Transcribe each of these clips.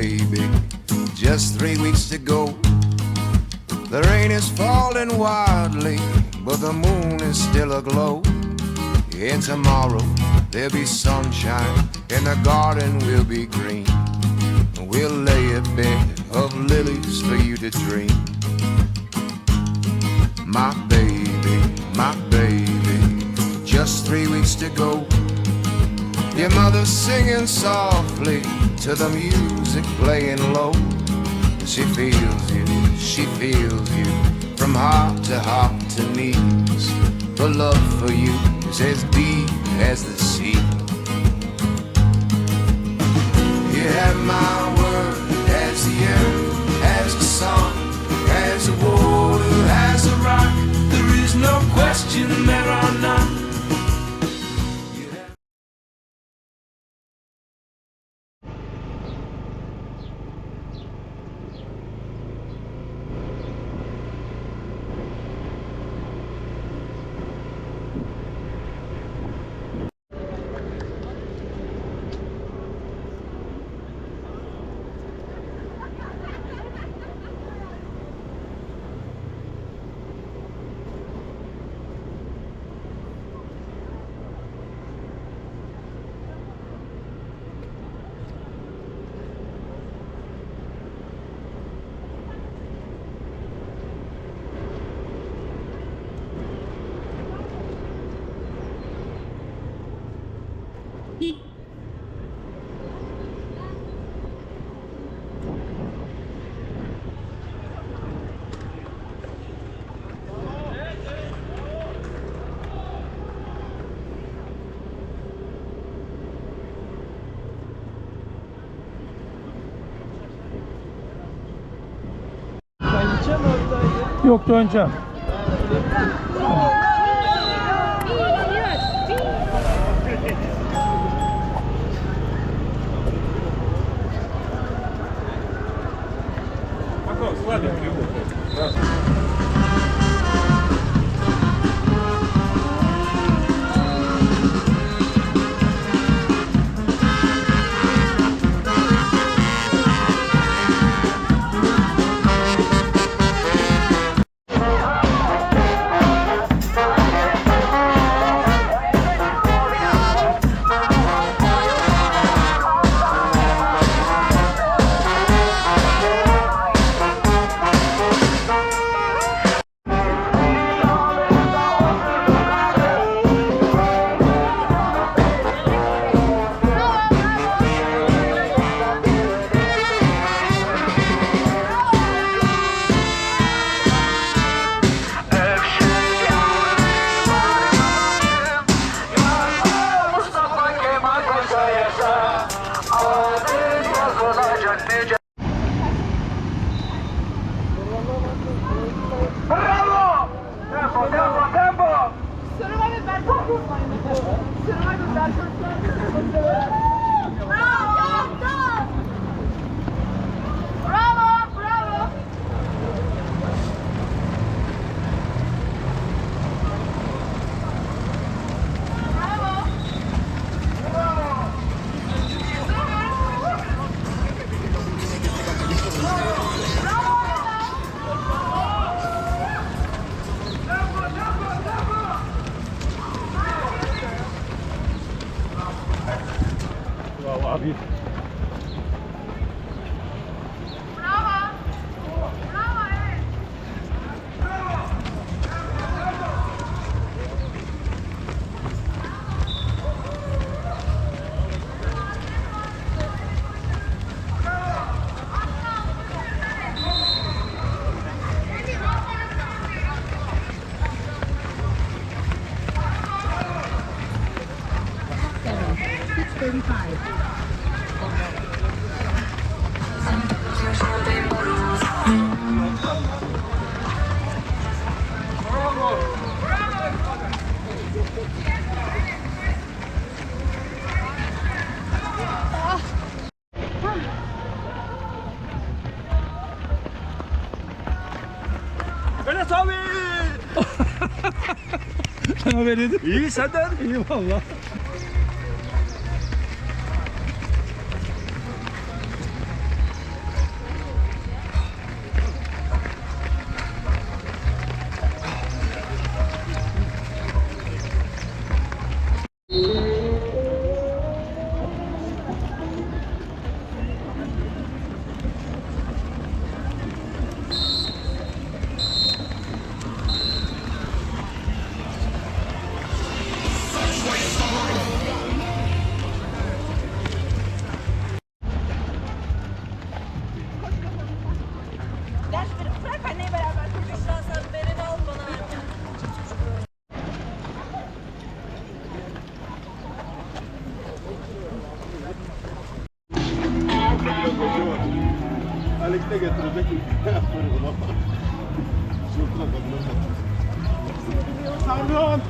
baby. Just three weeks to go. The rain is falling wildly, but the moon is still aglow. And tomorrow there'll be sunshine, and the garden will be green. We'll lay a bed of lilies for you to dream. My baby, my baby, just three weeks to go. Your mother's singing softly to the music playing low. She feels you, she feels you from heart to heart to knees. Her love for you is as deep as the sea. Yok döneceğim. Haber edin. İyi senden. İyi valla. Sırtına kadına Pardon.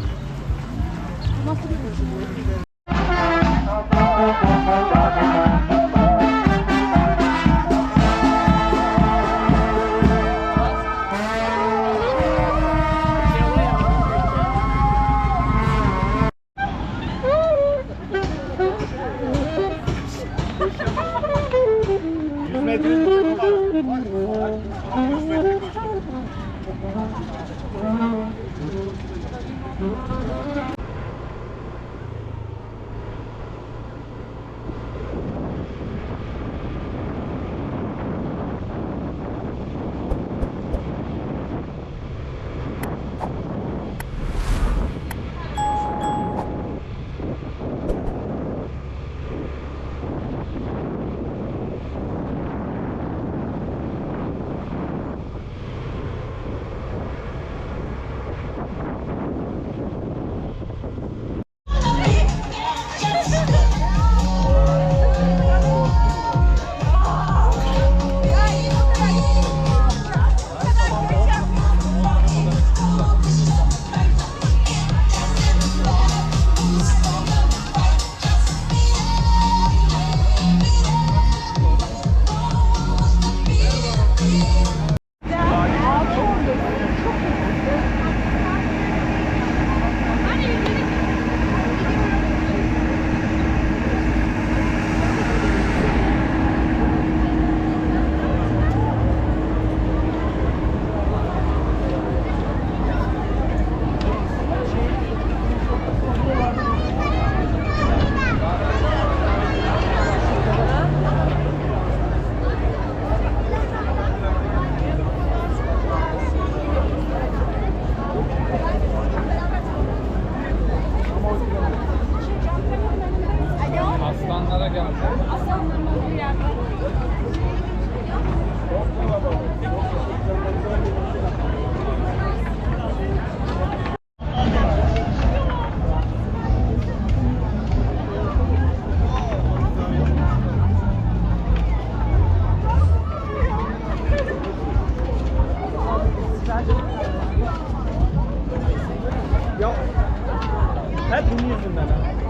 Hep bunun yüzünden ha.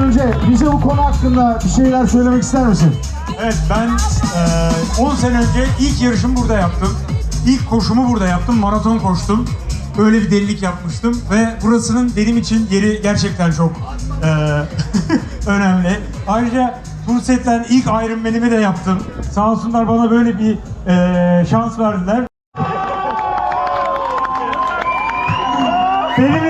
Önce bize bu konu hakkında bir şeyler söylemek ister misin? Evet ben eee, 10 sene önce ilk yarışımı burada yaptım. İlk koşumu burada yaptım. Maraton koştum. Öyle bir delilik yapmıştım ve burasının benim için yeri gerçekten çok eee, önemli. Ayrıca Turset'ten ilk Ironman'imi de yaptım. Sağ olsunlar bana böyle bir eee, şans verdiler. Beni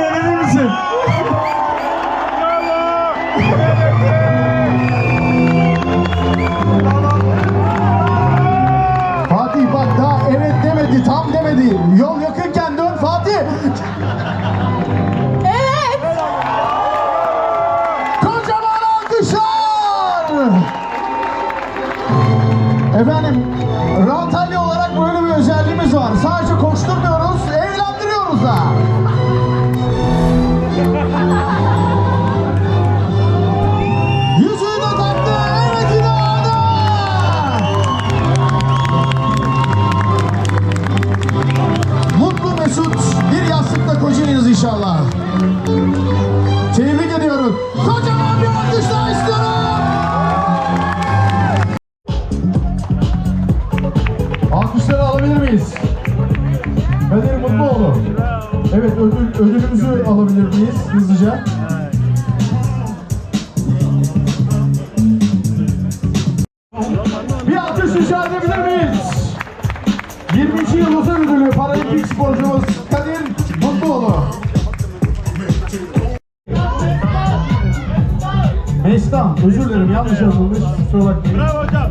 Mestan, özür dilerim yanlış yazılmış. Kusura bakmayın. Bravo hocam.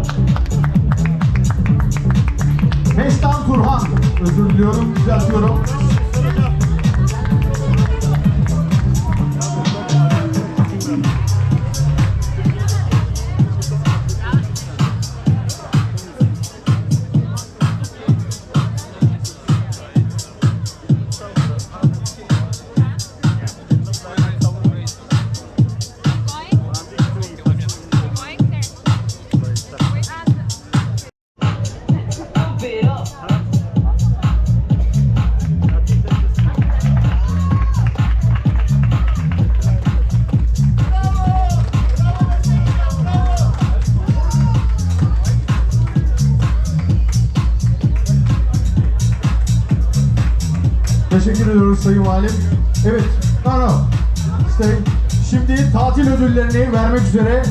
Mestan Turhan, özür diliyorum, düzeltiyorum. Teşekkür ediyoruz Sayın Valim. Evet, no no. İşte şimdi tatil ödüllerini vermek üzere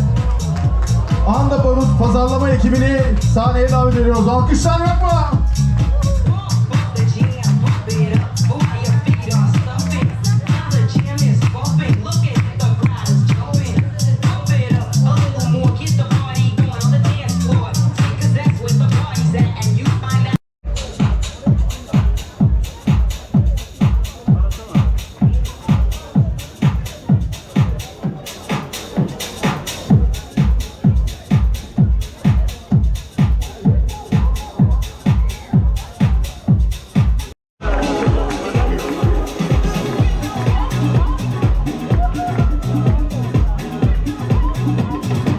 Anda Barut pazarlama ekibini sahneye davet ediyoruz. Alkışlar yok mu?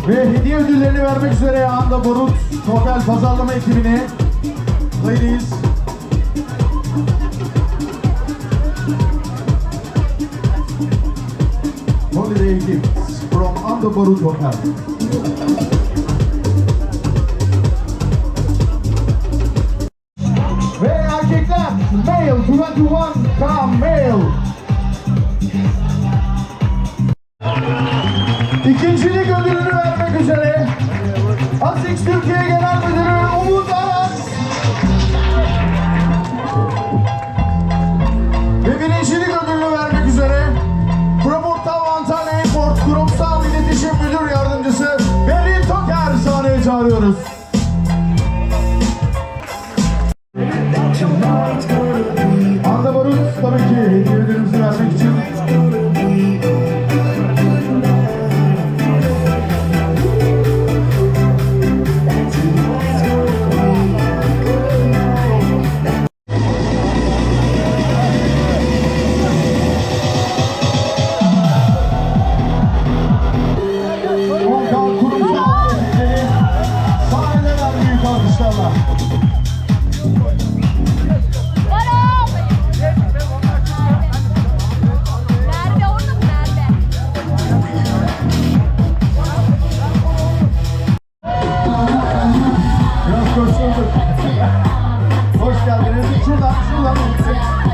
Ve hediye ödüllerini vermek üzere Anda Barut Total pazarlama ekibine Ladies Holiday gifts from Anda Barut Hotel. ASICS Türkiye Genel Müdürü Umut Aras. Ve birincilik ödülünü vermek üzere Promot'tan Antalya Airport Kurumsal İletişim Müdür Hoş geldiniz. Şuradan, şuradan.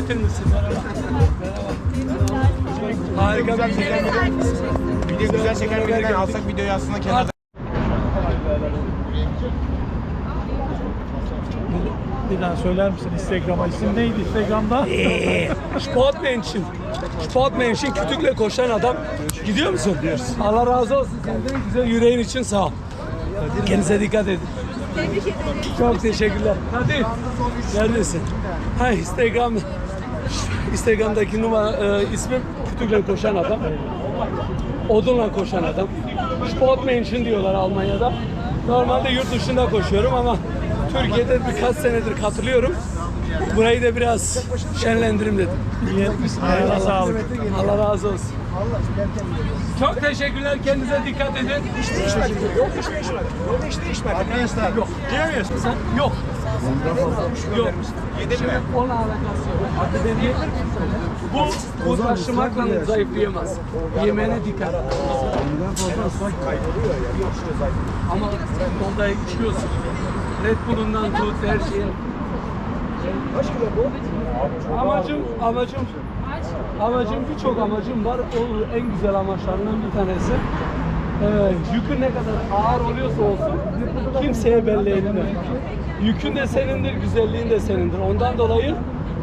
Getirmişsin. Merhaba. Harika bir şey. Video güzel çeken birinden alsak videoyu aslında kenarda. Bir daha söyler misin Instagram'a? İsim neydi Instagram'da? Sportmensch'in. Sportmensch'in kütükle koşan adam. Gidiyor musun? Allah razı olsun senden güzel yüreğin için sağ ol. Kendinize dikkat edin. Çok teşekkürler. Hadi. Neredesin? Ha Instagram. Instagram'daki numara e, ismim kütükle koşan adam. Odunla koşan adam. Sportmensch'in diyorlar Almanya'da. Normalde yurt dışında koşuyorum ama Türkiye'de birkaç senedir katılıyorum. Burayı da biraz şenlendirim dedim. İyi etmişsin. Ayağına sağlık. Allah razı olsun. Çok teşekkürler. Kendinize dikkat edin. Arkadaşlar. Yok. Giremiyorsun. Sen yok. Yok. Şimdi onunla alakası? Bu, bu zayıflayamaz. Yemeğine dikkat. Ama onda içiyorsun. Red Bull'undan tut her şeyin. Amacım, amacım, amacım birçok amacım var. O en güzel amaçlarından bir tanesi. Ee, yükün ne kadar ağır oluyorsa olsun kimseye belli etme. Yükün de senindir, güzelliğin de senindir. Ondan dolayı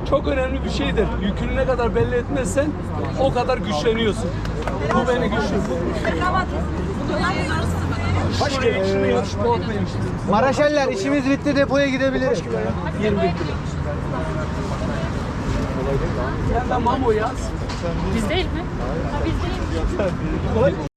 çok önemli bir şeydir. Yükünü ne kadar belli etmezsen o kadar güçleniyorsun. Bu beni güçlendiriyor. Mention. Maraşeller işimiz bitti depoya gidebiliriz. 21 kilo. Sen de Mamo yaz. Biz değil mi? Ha, biz değil mi?